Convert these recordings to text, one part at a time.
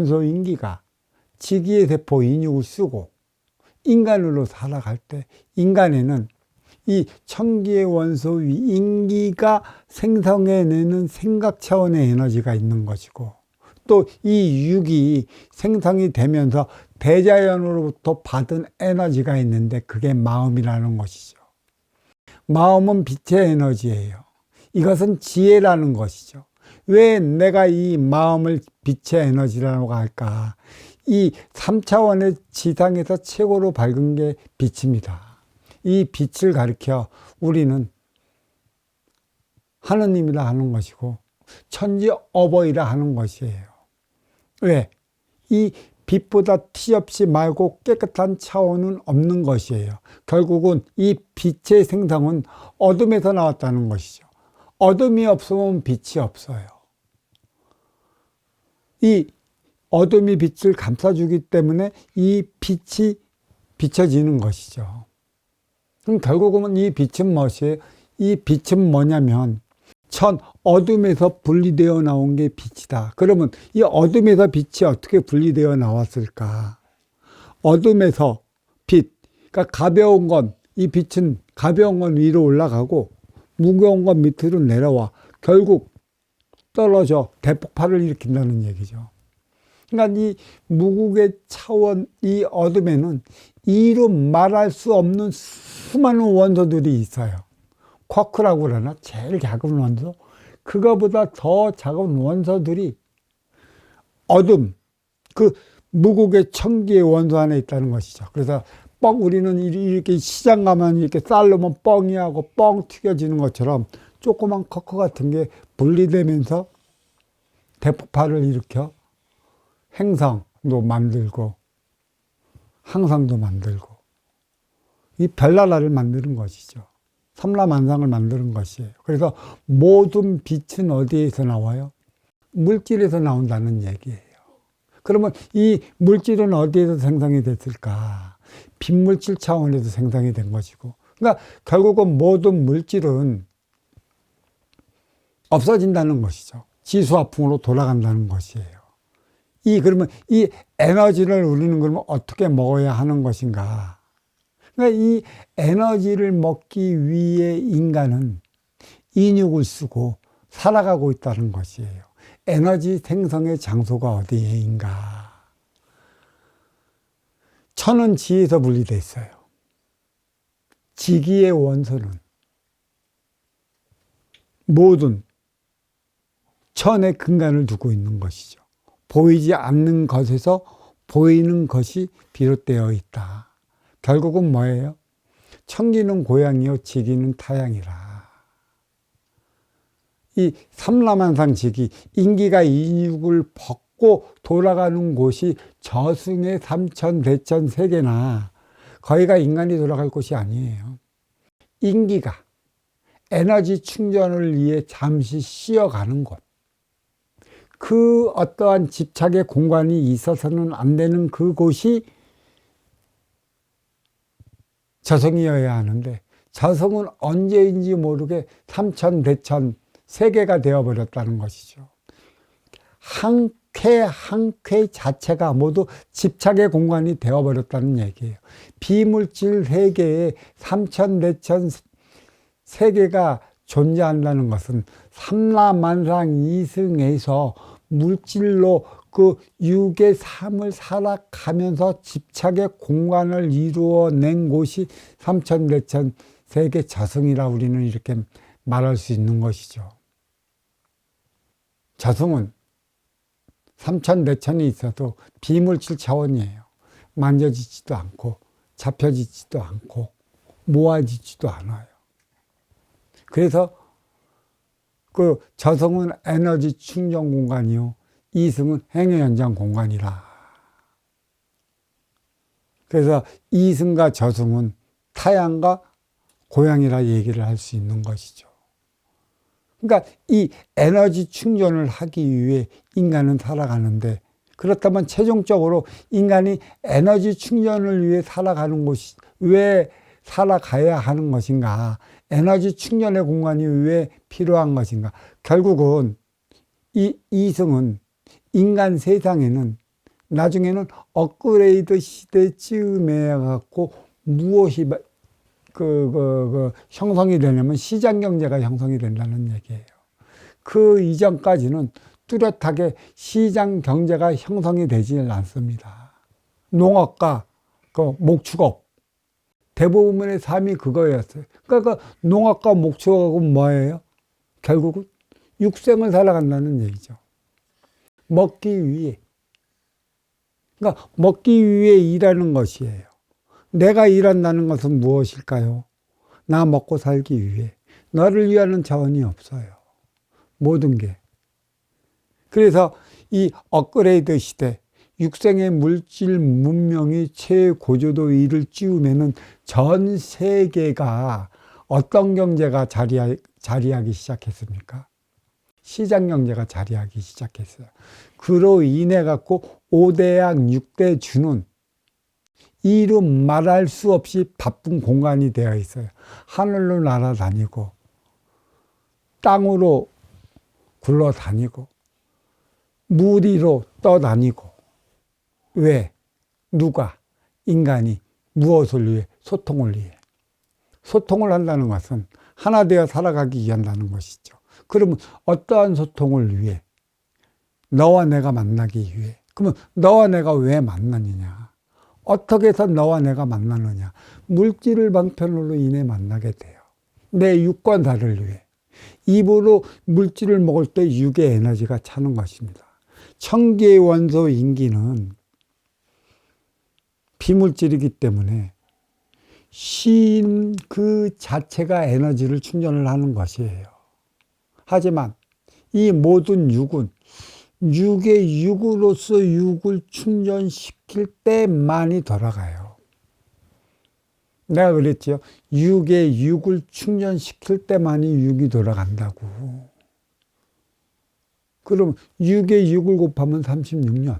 원소 인기가 지기의 세포 인육을 쓰고 인간으로 살아갈 때 인간에는 이 청기의 원소 인기가 생성해내는 생각 차원의 에너지가 있는 것이고 또 이 육이 생성이 되면서 대자연으로부터 받은 에너지가 있는데 그게 마음이라는 것이죠. 마음은 빛의 에너지예요. 이것은 지혜라는 것이죠. 왜 내가 이 마음을 빛의 에너지라고 할까? 이 3차원의 지상에서 최고로 밝은 게 빛입니다. 이 빛을 가리켜 우리는 하느님이라 하는 것이고 천지 어버이라 하는 것이에요. 왜? 이 빛보다 티없이 맑고 깨끗한 차원은 없는 것이에요. 결국은 이 빛의 생성은 어둠에서 나왔다는 것이죠. 어둠이 없으면 빛이 없어요. 이 어둠이 빛을 감싸주기 때문에 이 빛이 비춰지는 것이죠. 그럼 결국은 이 빛은 무엇이에요? 이 빛은 뭐냐면 천 어둠에서 분리되어 나온 게 빛이다. 그러면 이 어둠에서 빛이 어떻게 분리되어 나왔을까? 어둠에서 빛, 그러니까 가벼운 건, 이 빛은 가벼운 건 위로 올라가고 무거운 건 밑으로 내려와. 결국 떨어져 대폭발을 일으킨다는 얘기죠. 그러니까 이 무국의 차원, 이 어둠에는 이로 말할 수 없는 수많은 원소들이 있어요. 쿼크라고 그러나 제일 작은 원소 그거보다 더 작은 원소들이 어둠 그 무국의 천기의 원소 안에 있다는 것이죠. 그래서 뻥 우리는 이렇게 시장 가면 이렇게 쌀로면 뻥이 하고 뻥 튀겨지는 것처럼 조그만 커커 같은 게 분리되면서 대폭발을 일으켜 행성도 만들고 항상도 만들고 이 별나라를 만드는 것이죠. 삼라만상을 만드는 것이에요. 그래서 모든 빛은 어디에서 나와요? 물질에서 나온다는 얘기예요. 그러면 이 물질은 어디에서 생성이 됐을까? 빛물질 차원에서 생성이 된 것이고. 그러니까 결국은 모든 물질은 없어진다는 것이죠. 지수화풍으로 돌아간다는 것이에요. 이 그러면 이 에너지를 우리는 그러면 어떻게 먹어야 하는 것인가? 그러니까 이 에너지를 먹기 위해 인간은 인육을 쓰고 살아가고 있다는 것이에요. 에너지 생성의 장소가 어디인가? 천은 지에서 분리되어 있어요. 지기의 원소는 모든 천의 근간을 두고 있는 것이죠. 보이지 않는 것에서 보이는 것이 비롯되어 있다. 결국은 뭐예요? 청기는 고양이요, 지기는 타양이라. 이 삼라만상 지기, 인기가 인육을 벗 고 돌아가는 곳이 저승의 삼천, 대천, 세계나 거기가 인간이 돌아갈 곳이 아니에요. 인기가 에너지 충전을 위해 잠시 쉬어가는 곳. 그 어떠한 집착의 공간이 있어서는 안 되는 그곳이 저성이어야 하는데 저성은 언제인지 모르게 삼천 대천 세계가 되어버렸다는 것이죠. 한 쾌, 한쾌 자체가 모두 집착의 공간이 되어버렸다는 얘기예요. 비물질 세계에 삼천 대천 세계가 존재한다는 것은 삼라만상 이승에서 물질로 그 육의 삶을 살아가면서 집착의 공간을 이루어낸 곳이 삼천대천 세계 자성이라 우리는 이렇게 말할 수 있는 것이죠. 자성은 삼천대천이 있어도 비물질 차원이에요. 만져지지도 않고 잡혀지지도 않고 모아지지도 않아요. 그래서 그 저성은 에너지 충전 공간이요. 이승은 행위 현장 공간이라. 그래서 이승과 저승은 타양과 고양이라 얘기를 할 수 있는 것이죠. 그러니까 이 에너지 충전을 하기 위해 인간은 살아가는데 그렇다면 최종적으로 인간이 에너지 충전을 위해 살아가는 곳이 왜 살아가야 하는 것인가? 에너지 충전의 공간이 왜 필요한 것인가? 결국은 이 이승은 인간 세상에는 나중에는 업그레이드 시대쯤에 갖고 무엇이 마- 그, 그, 그 형성이 되냐면 시장 경제가 형성이 된다는 얘기예요. 그 이전까지는 뚜렷하게 시장 경제가 형성이 되지는 않습니다. 농업과 그 목축업 대부분의 삶이 그거였어요. 그러니까 그 농업과 목축업은 뭐예요? 결국은 육생을 살아간다는 얘기죠. 먹기 위해. 그러니까 먹기 위해 일하는 것이에요. 내가 일한다는 것은 무엇일까요? 나 먹고 살기 위해. 너를 위하는 자원이 없어요. 모든 게. 그래서 이 업그레이드 시대, 육생의 물질 문명이 최고조도 이를 찌우면은 전 세계가 어떤 경제가 자리하, 자리하기 시작했습니까? 시장 경제가 자리하기 시작했어요. 그로 인해 갖고 5대양 6대 주는 이루 말할 수 없이 바쁜 공간이 되어 있어요. 하늘로 날아다니고 땅으로 굴러다니고 물 위로 떠다니고 왜? 누가? 인간이 무엇을 위해? 소통을 위해. 소통을 한다는 것은 하나 되어 살아가기 위한다는 것이죠. 그러면 어떠한 소통을 위해? 너와 내가 만나기 위해. 그러면 너와 내가 왜 만나느냐? 어떻게 해서 너와 내가 만나느냐? 물질을 방편으로 인해 만나게 돼요. 내 육관사를 위해. 입으로 물질을 먹을 때 육의 에너지가 차는 것입니다. 청기의 원소 인기는 비물질이기 때문에 신그 자체가 에너지를 충전을 하는 것이에요. 하지만 이 모든 육은 육의 육으로서 육을 충전시킬 때만이 돌아가요. 내가 그랬죠. 육의 육을 충전시킬 때만이 육이 돌아간다고. 그럼 6에 6을 곱하면 36년.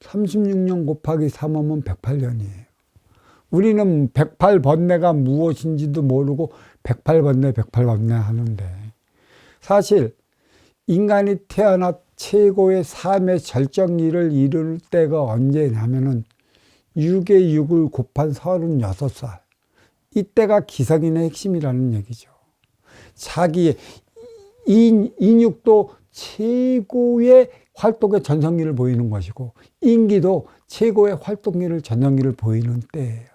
36년 곱하기 3하면 108년이에요. 우리는 108번뇌가 무엇인지도 모르고 108번뇌, 108번뇌 하는데 사실 인간이 태어나 최고의 삶의 절정기를 이룰 때가 언제냐면은 6에 6을 곱한 36살. 이때가 기성인의 핵심이라는 얘기죠. 자기의 인, 인육도 최고의 활동의 전성기를 보이는 것이고 인기도 최고의 활동기를 전성기를 보이는 때예요.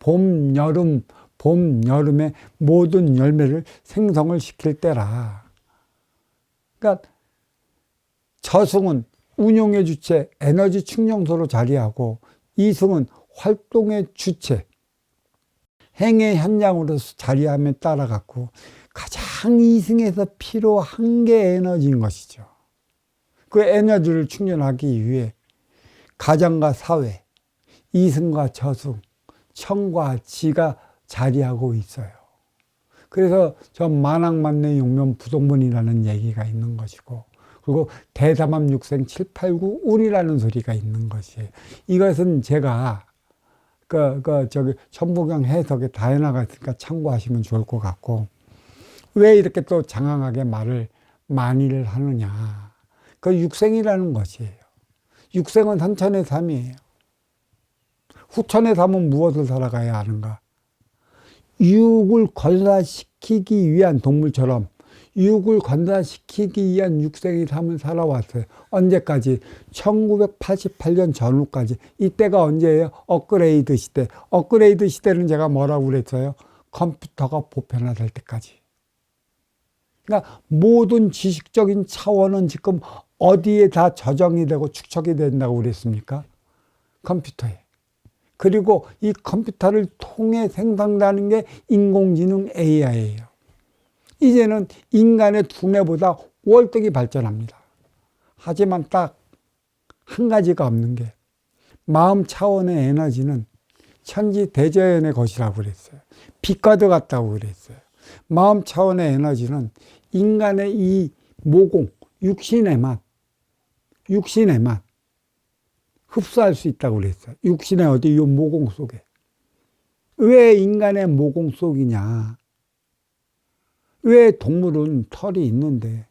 봄, 여름, 봄, 여름에 모든 열매를 생성을 시킬 때라. 그러니까 저승은 운용의 주체, 에너지 충전소로 자리하고 이승은 활동의 주체, 행의 현장으로서 자리함에 따라 갖고 가장 이승에서 필요한 게 에너지인 것이죠. 그 에너지를 충전하기 위해 가정과 사회, 이승과 저승, 청과 지가 자리하고 있어요. 그래서 저 만왕만내 용면 부동문이라는 얘기가 있는 것이고 그리고 대담함 육생 789 운이라는 소리가 있는 것이에요. 이것은 제가 그, 그, 저기, 천부경 해석에 다 해나갔으니까 참고하시면 좋을 것 같고, 왜 이렇게 또 장황하게 말을 많이를 하느냐. 그 육생이라는 것이에요. 육생은 선천의 삶이에요. 후천의 삶은 무엇을 살아가야 하는가? 육을 건사시키기 위한 동물처럼 육을 건사시키기 위한 육생의 삶을 살아왔어요. 언제까지? 1988년 전후까지. 이때가 언제예요? 업그레이드 시대. 업그레이드 시대는 제가 뭐라고 그랬어요? 컴퓨터가 보편화될 때까지. 그러니까 모든 지식적인 차원은 지금 어디에 다 저장이 되고 축적이 된다고 그랬습니까? 컴퓨터에. 그리고 이 컴퓨터를 통해 생성되는 게 인공지능 AI예요. 이제는 인간의 두뇌보다 월등히 발전합니다. 하지만 딱 한 가지가 없는 게 마음 차원의 에너지는 천지 대자연의 것이라고 그랬어요. 빛과도 같다고 그랬어요. 마음 차원의 에너지는 인간의 이 모공, 육신에만, 육신에만 흡수할 수 있다고 그랬어요. 육신의 어디 이 모공 속에. 왜 인간의 모공 속이냐? 왜 동물은 털이 있는데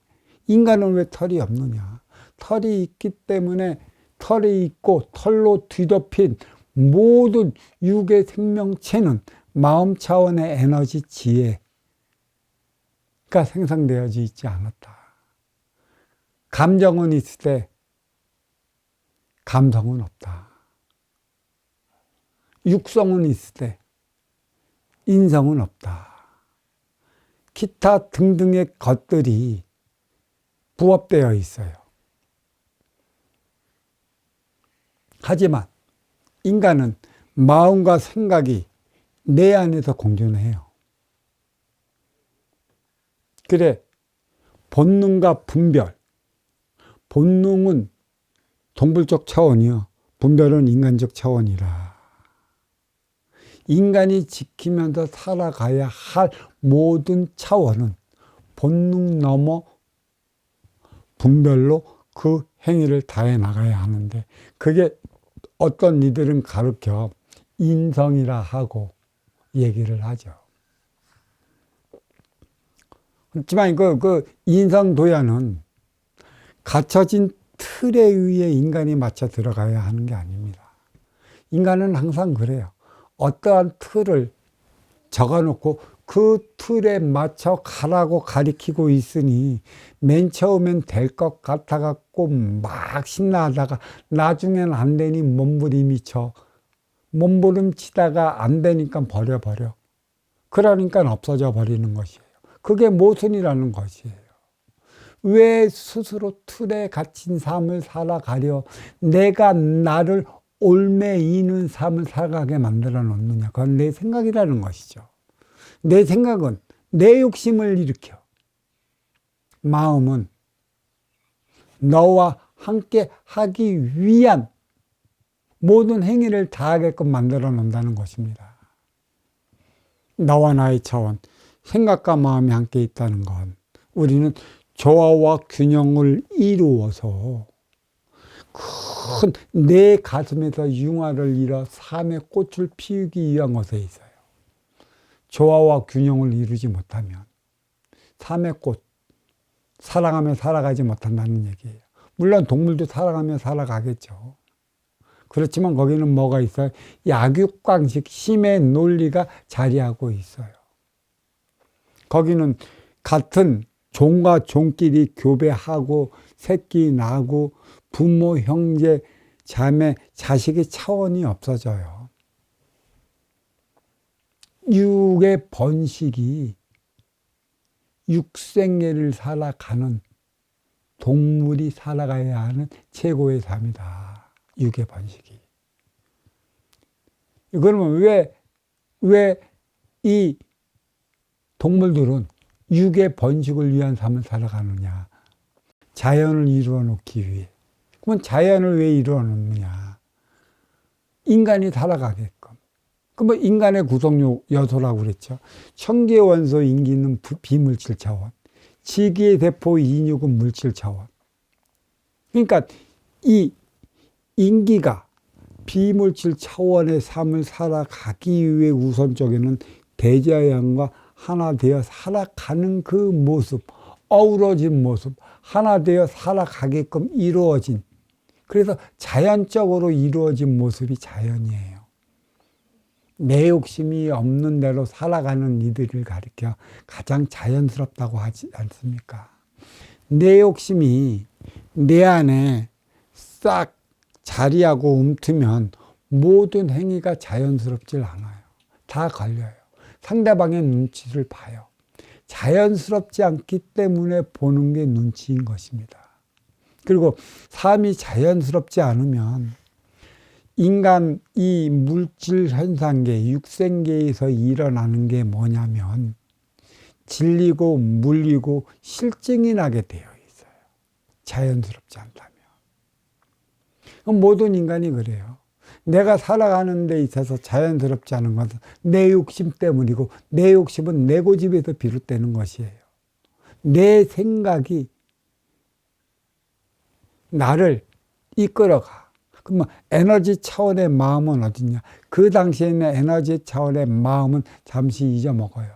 인간은 왜 털이 없느냐? 털이 있기 때문에 털이 있고 털로 뒤덮인 모든 육의 생명체는 마음 차원의 에너지 지혜가 생성되어져 있지 않았다. 감정은 있을 때 감성은 없다. 육성은 있을 때 인성은 없다. 기타 등등의 것들이 부합되어 있어요. 하지만 인간은 마음과 생각이 내 안에서 공존해요. 그래, 본능과 분별. 본능은 동물적 차원이요. 분별은 인간적 차원이라. 인간이 지키면서 살아가야 할 모든 차원은 본능 넘어 분별로 그 행위를 다해 나가야 하는데 그게 어떤 이들은 가르켜 인성이라 하고 얘기를 하죠. 그렇지만 그, 그 인성도야는 갖춰진 틀에 의해 인간이 맞춰 들어가야 하는 게 아닙니다. 인간은 항상 그래요. 어떠한 틀을 적어놓고 그 틀에 맞춰 가라고 가리키고 있으니 맨 처음엔 될 것 같아 갖고 막 신나하다가 나중엔 안 되니 몸부림이쳐 몸부림 치다가 안 되니까 버려버려. 그러니까 없어져 버리는 것이에요. 그게 모순이라는 것이에요. 왜 스스로 틀에 갇힌 삶을 살아가려 내가 나를 올매 이는 삶을 살아가게 만들어 놓느냐. 그건 내 생각이라는 것이죠. 내 생각은 내 욕심을 일으켜. 마음은 너와 함께 하기 위한 모든 행위를 다하게끔 만들어 놓는다는 것입니다. 나와 나의 차원, 생각과 마음이 함께 있다는 건 우리는 조화와 균형을 이루어서 큰 내 가슴에서 융화를 이뤄 삶의 꽃을 피우기 위한 것에 있어요. 조화와 균형을 이루지 못하면 삶의 꽃, 사랑하며 살아가지 못한다는 얘기예요. 물론 동물도 사랑하며 살아가겠죠. 그렇지만 거기는 뭐가 있어요? 약육강식, 힘의 논리가 자리하고 있어요. 거기는 같은 종과 종끼리 교배하고 새끼 나고 부모, 형제, 자매, 자식의 차원이 없어져요. 육의 번식이 육생애를 살아가는 동물이 살아가야 하는 최고의 삶이다. 육의 번식이. 그러면 왜, 왜 이 동물들은 육의 번식을 위한 삶을 살아가느냐. 자연을 이루어 놓기 위해. 그러면 자연을 왜 이루어 놓느냐. 인간이 살아가게끔. 그러면 인간의 구성 요소라고 그랬죠. 청계 원소 인기는 비물질 차원. 지기의 대포 인육은 물질 차원. 그러니까 이 인기가 비물질 차원의 삶을 살아가기 위해 우선적에는 대자연과 하나 되어 살아가는 그 모습, 어우러진 모습, 하나 되어 살아가게끔 이루어진, 그래서 자연적으로 이루어진 모습이 자연이에요. 내 욕심이 없는 대로 살아가는 이들을 가리켜 가장 자연스럽다고 하지 않습니까? 내 욕심이 내 안에 싹 자리하고 움트면 모든 행위가 자연스럽질 않아요. 다 걸려요. 상대방의 눈치를 봐요. 자연스럽지 않기 때문에 보는 게 눈치인 것입니다. 그리고 삶이 자연스럽지 않으면 인간 이 물질 현상계, 육생계에서 일어나는 게 뭐냐면 질리고 물리고 실증이 나게 되어 있어요. 자연스럽지 않다면. 모든 인간이 그래요. 내가 살아가는 데 있어서 자연스럽지 않은 것은 내 욕심 때문이고 내 욕심은 내 고집에서 비롯되는 것이에요. 내 생각이 나를 이끌어가. 그러면 에너지 차원의 마음은 어디냐? 그 당시에는 에너지 차원의 마음은 잠시 잊어먹어요.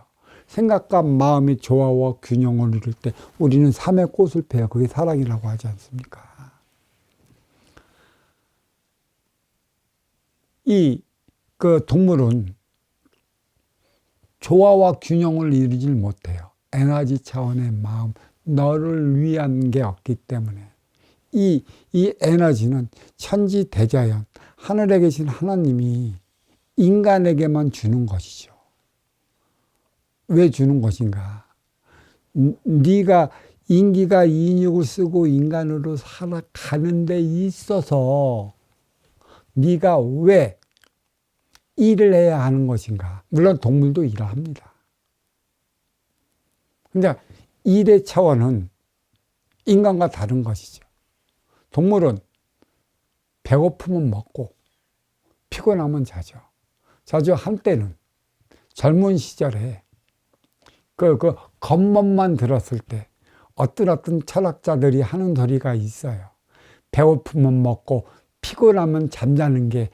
생각과 마음이 조화와 균형을 이룰 때 우리는 삶의 꽃을 피요 그게 사랑이라고 하지 않습니까? 이 그 동물은 조화와 균형을 이루질 못해요. 에너지 차원의 마음, 너를 위한 게 없기 때문에. 이, 이 에너지는 천지 대자연, 하늘에 계신 하나님이 인간에게만 주는 것이죠. 왜 주는 것인가? 네가 인기가 인육을 쓰고 인간으로 살아가는 데 있어서 네가 왜 일을 해야 하는 것인가? 물론 동물도 일을 합니다. 근데 일의 차원은 인간과 다른 것이죠. 동물은 배고프면 먹고 피곤하면 자죠. 자주 한때는 젊은 시절에 그, 그 겉멋만 들었을 때 어떤 어떤 철학자들이 하는 소리가 있어요. 배고프면 먹고 피곤하면 잠자는 게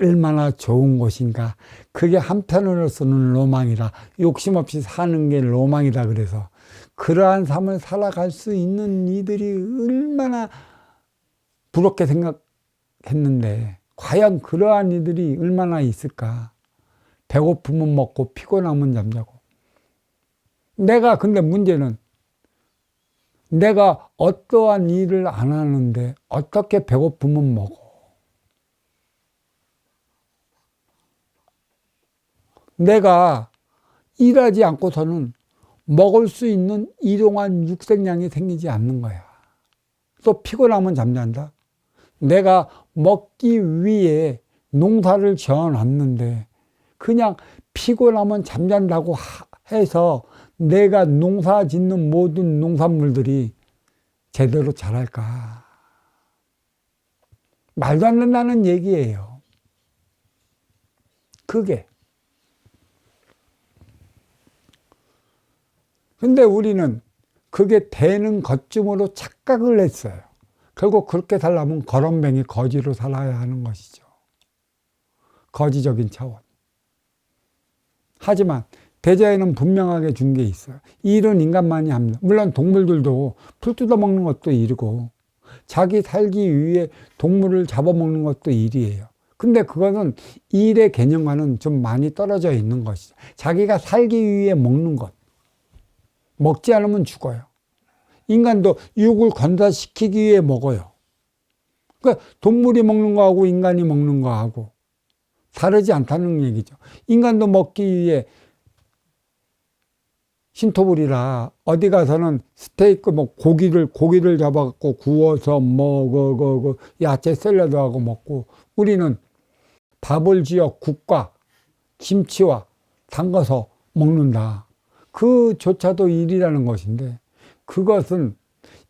얼마나 좋은 것인가. 그게 한편으로서는 로망이라 욕심 없이 사는 게 로망이다 그래서 그러한 삶을 살아갈 수 있는 이들이 얼마나 부럽게 생각했는데 과연 그러한 이들이 얼마나 있을까? 배고프면 먹고 피곤하면 잠자고. 내가 근데 문제는 내가 어떠한 일을 안 하는데 어떻게 배고프면 먹어? 내가 일하지 않고서는 먹을 수 있는 이동한 육생량이 생기지 않는 거야. 또 피곤하면 잠잔다. 내가 먹기 위해 농사를 지어 놨는데 그냥 피곤하면 잠잔다고 해서 내가 농사 짓는 모든 농산물들이 제대로 자랄까? 말도 안 된다는 얘기예요. 그게. 근데 우리는 그게 되는 것쯤으로 착각을 했어요. 결국 그렇게 살려면 거렁뱅이 거지로 살아야 하는 것이죠. 거지적인 차원. 하지만 대자에는 분명하게 준 게 있어요. 일은 인간만이 합니다. 물론 동물들도 풀 뜯어먹는 것도 일이고 자기 살기 위해 동물을 잡아먹는 것도 일이에요. 근데 그거는 일의 개념과는 좀 많이 떨어져 있는 것이죠. 자기가 살기 위해 먹는 것. 먹지 않으면 죽어요. 인간도 육을 건사시키기 위해 먹어요. 그러니까 동물이 먹는 거하고 인간이 먹는 거하고 다르지 않다는 얘기죠. 인간도 먹기 위해 신토불이라 어디 가서는 스테이크 뭐 고기를 고기를 잡아갖고 구워서 뭐그 그, 그 야채 샐러드하고 먹고 우리는 밥을 지어 국과 김치와 담가서 먹는다. 그조차도 일이라는 것인데 그것은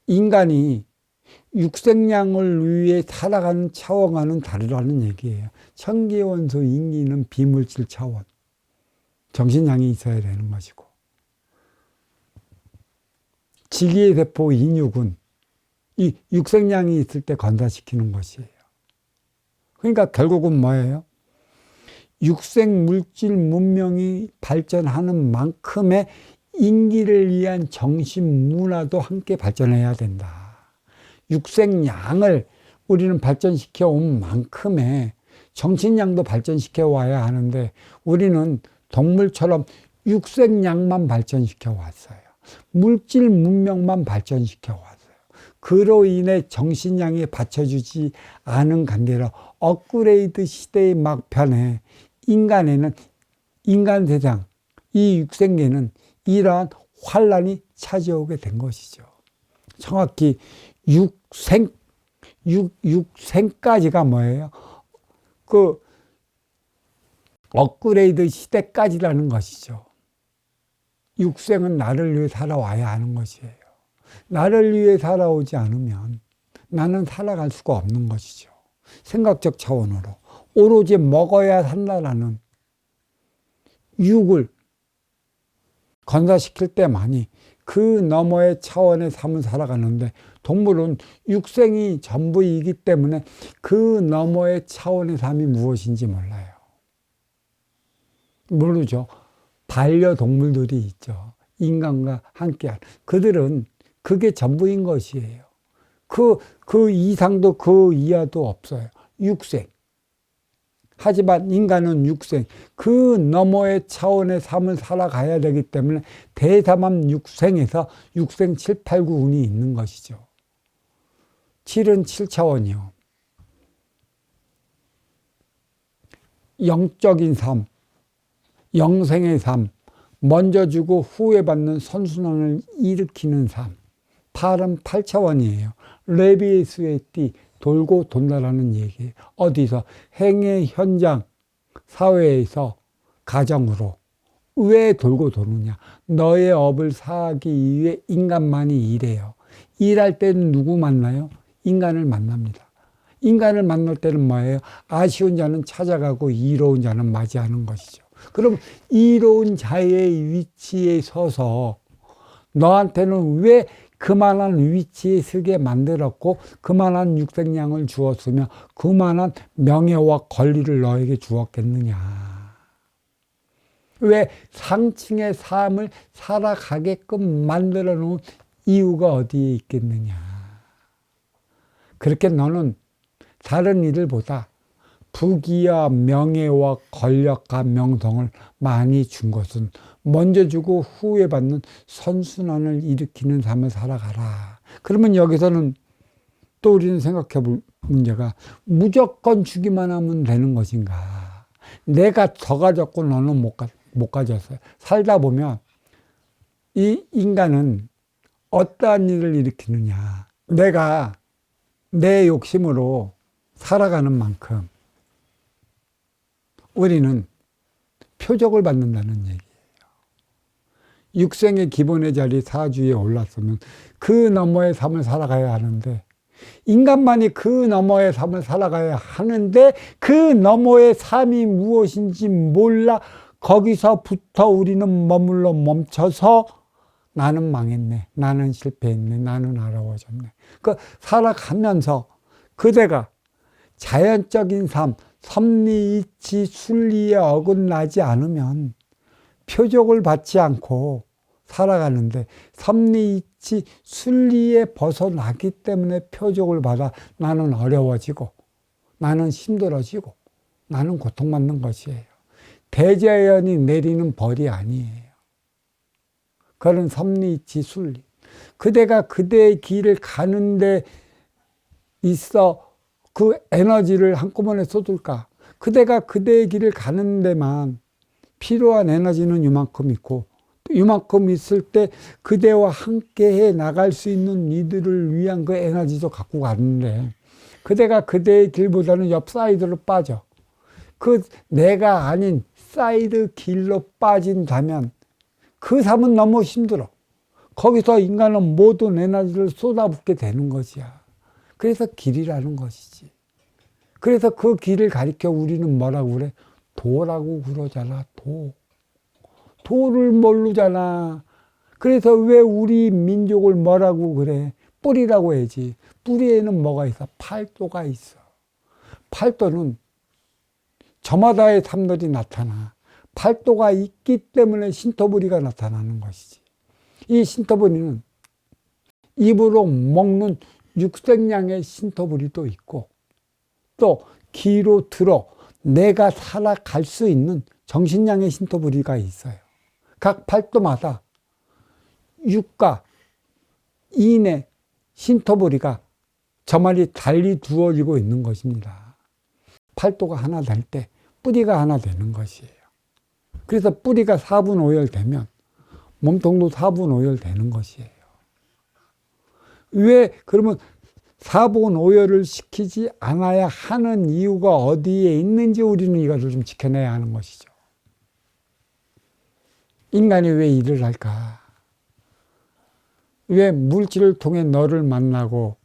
인간이 육생량을 위해 살아가는 차원과는 다르다는 얘기예요. 천기원소 인기는 비물질 차원. 정신량이 있어야 되는 것이고. 지기의 세포 인육은 이 육생량이 있을 때 건사시키는 것이에요. 그러니까 결국은 뭐예요? 육생 물질 문명이 발전하는 만큼의 인기를 위한 정신 문화도 함께 발전해야 된다. 육생량을 우리는 발전시켜 온 만큼의 정신량도 발전시켜 와야 하는데 우리는 동물처럼 육생량만 발전시켜 왔어요. 물질 문명만 발전시켜 왔어요. 그로 인해 정신량이 받쳐주지 않은 관계로 업그레이드 시대의 막판에 인간에는 인간 세상, 이 육생계는 이러한 환란이 찾아오게 된 것이죠. 정확히 육생, 육, 육생까지가 뭐예요? 그 업그레이드 시대까지라는 것이죠. 육생은 나를 위해 살아와야 하는 것이에요. 나를 위해 살아오지 않으면 나는 살아갈 수가 없는 것이죠. 생각적 차원으로. 오로지 먹어야 산다라는 육을 건사시킬 때만이 그 너머의 차원의 삶을 살아가는데 동물은 육생이 전부이기 때문에 그 너머의 차원의 삶이 무엇인지 몰라요. 모르죠. 반려동물들이 있죠. 인간과 함께한. 그들은 그게 전부인 것이에요. 그, 그 이상도 그 이하도 없어요. 육생. 하지만 인간은 육생, 그 너머의 차원의 삶을 살아가야 되기 때문에 대사만 육생에서 육생 7, 8, 9, 운이 있는 것이죠. 7은 7차원이요. 영적인 삶, 영생의 삶, 먼저 주고 후회 받는 선순환을 일으키는 삶. 8은 8차원이에요. 레비에스의 띠, 돌고 돈다라는 얘기예요. 어디서? 행의 현장, 사회에서, 가정으로. 왜 돌고 도느냐? 너의 업을 사하기 위해 인간만이 일해요. 일할 때는 누구 만나요? 인간을 만납니다. 인간을 만날 때는 뭐예요? 아쉬운 자는 찾아가고 이로운 자는 맞이하는 것이죠. 그럼 이로운 자의 위치에 서서 너한테는 왜 그만한 위치에 서게 만들었고 그만한 육생량을 주었으며 그만한 명예와 권리를 너에게 주었겠느냐. 왜 상층의 삶을 살아가게끔 만들어 놓은 이유가 어디에 있겠느냐. 그렇게 너는 다른 이들보다 부귀와 명예와 권력과 명성을 많이 준 것은 먼저 주고 후회 받는 선순환을 일으키는 삶을 살아가라. 그러면 여기서는 또 우리는 생각해 볼 문제가 무조건 주기만 하면 되는 것인가. 내가 더 가졌고 너는 못, 가, 못 가졌어요. 살다 보면 이 인간은 어떠한 일을 일으키느냐. 내가 내 욕심으로 살아가는 만큼 우리는 표적을 받는다는 얘기예요. 육생의 기본의 자리 사주에 올랐으면 그 너머의 삶을 살아가야 하는데 인간만이 그 너머의 삶을 살아가야 하는데 그 너머의 삶이 무엇인지 몰라 거기서부터 우리는 머물러 멈춰서 나는 망했네. 나는 실패했네. 나는 어려워졌네. 그 살아가면서 그대가 자연적인 삶, 섭리, 이치, 순리에 어긋나지 않으면 표적을 받지 않고 살아가는데 섭리, 이치, 순리에 벗어나기 때문에 표적을 받아 나는 어려워지고 나는 힘들어지고 나는 고통받는 것이에요. 대자연이 내리는 벌이 아니에요. 그런 섭리, 이치, 순리. 그대가 그대의 길을 가는데 있어 그 에너지를 한꺼번에 쏟을까? 그대가 그대의 길을 가는 데만 필요한 에너지는 이만큼 있고 이만큼 있을 때 그대와 함께 해 나갈 수 있는 이들을 위한 그 에너지도 갖고 가는데 그대가 그대의 길보다는 옆 사이드로 빠져. 그 내가 아닌 사이드 길로 빠진다면 그 삶은 너무 힘들어. 거기서 인간은 모든 에너지를 쏟아붓게 되는 것이야. 그래서 길이라는 것이지. 그래서 그 길을 가리켜 우리는 뭐라고 그래? 도라고 그러잖아, 도. 도를 모르잖아. 그래서 왜 우리 민족을 뭐라고 그래? 뿌리라고 해야지. 뿌리에는 뭐가 있어? 팔도가 있어. 팔도는 저마다의 삶들이 나타나. 팔도가 있기 때문에 신토부리가 나타나는 것이지. 이 신토부리는 입으로 먹는 육생량의 신토부리도 있고 또 귀로 들어 내가 살아갈 수 있는 정신량의 신토부리가 있어요. 각 팔도마다 육과 인의 신토부리가 저말이 달리 두어지고 있는 것입니다. 팔도가 하나 될 때 뿌리가 하나 되는 것이에요. 그래서 뿌리가 4분 5열 되면 몸통도 4분 5열 되는 것이에요. 왜 그러면 사본 오열을 시키지 않아야 하는 이유가 어디에 있는지 우리는 이것을 좀 지켜내야 하는 것이죠. 인간이 왜 일을 할까? 왜 물질을 통해 너를 만나고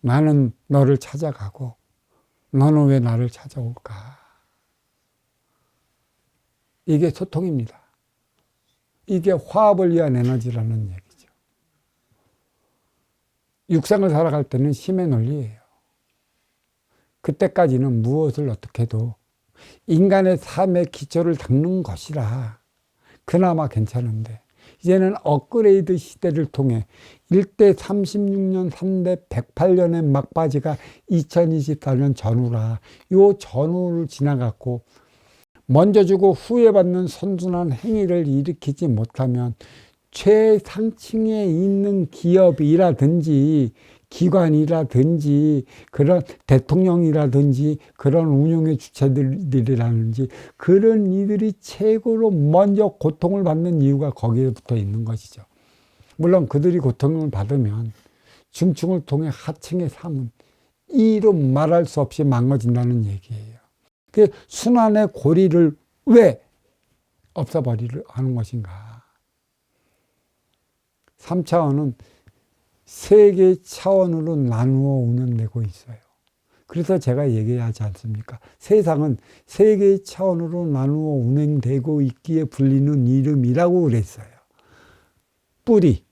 나는 너를 찾아가고 너는 왜 나를 찾아올까? 이게 소통입니다. 이게 화합을 위한 에너지라는 얘기. 육생을 살아갈 때는 힘의 논리예요. 그때까지는 무엇을 어떻게 해도 인간의 삶의 기초를 닦는 것이라 그나마 괜찮은데 이제는 업그레이드 시대를 통해 1대 36년, 3대 108년의 막바지가 2024년 전후라. 요 전후를 지나갔고 먼저 주고 후회 받는 선순환 행위를 일으키지 못하면 최상층에 있는 기업이라든지 기관이라든지 그런 대통령이라든지 그런 운영의 주체들이라든지 그런 이들이 최고로 먼저 고통을 받는 이유가 거기에 붙어 있는 것이죠. 물론 그들이 고통을 받으면 중층을 통해 하층의 삶은 이로 말할 수 없이 망가진다는 얘기예요. 그 순환의 고리를 왜 없애버리려 하는 것인가? 3차원은 세 개의 차원으로 나누어 운영되고 있어요. 그래서 제가 얘기하지 않습니까? 세상은 세 개의 차원으로 나누어 운행되고 있기에 불리는 이름이라고 그랬어요. 뿌리,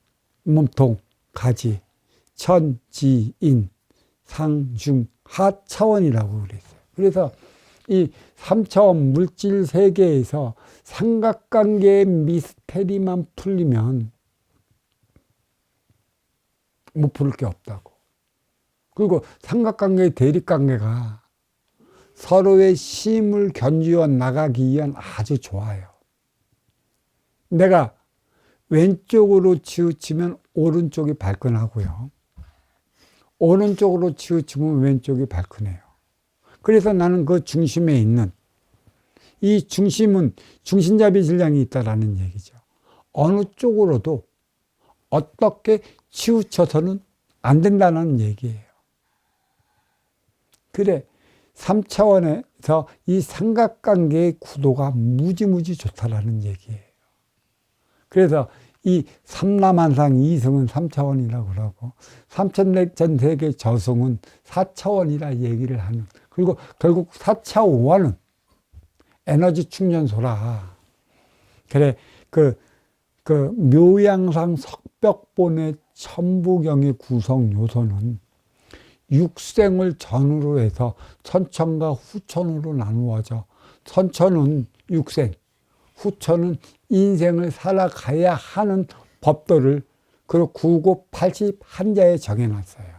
몸통, 가지, 천, 지, 인, 상, 중, 하 차원이라고 그랬어요. 그래서 이 3차원 물질 세계에서 삼각관계의 미스테리만 풀리면 못 풀을 게 없다고. 그리고 삼각관계의 대립관계가 서로의 심을 견주어 나가기 위한 아주 좋아요. 내가 왼쪽으로 치우치면 오른쪽이 발끈하고요. 오른쪽으로 치우치면 왼쪽이 발끈해요. 그래서 나는 그 중심에 있는 이 중심은 중심잡이 질량이 있다라는 얘기죠. 어느 쪽으로도 어떻게 치우쳐서는 안 된다는 얘기예요. 그래, 3차원에서 이 삼각관계의 구도가 무지무지 좋다라는 얘기예요. 그래서 이 삼남한상 이성은 3차원이라고 그러고 삼천전 세계 저성은 4차원이라 얘기를 하는 그리고 결국 4차원은 에너지 충전소라. 그래 그, 그 묘양상 석벽본의 천부경의 구성 요소는 육생을 전후로 해서 선천과 후천으로 나누어져 선천은 육생, 후천은 인생을 살아가야 하는 법도를 그리고 구고 80 한자에 정해놨어요.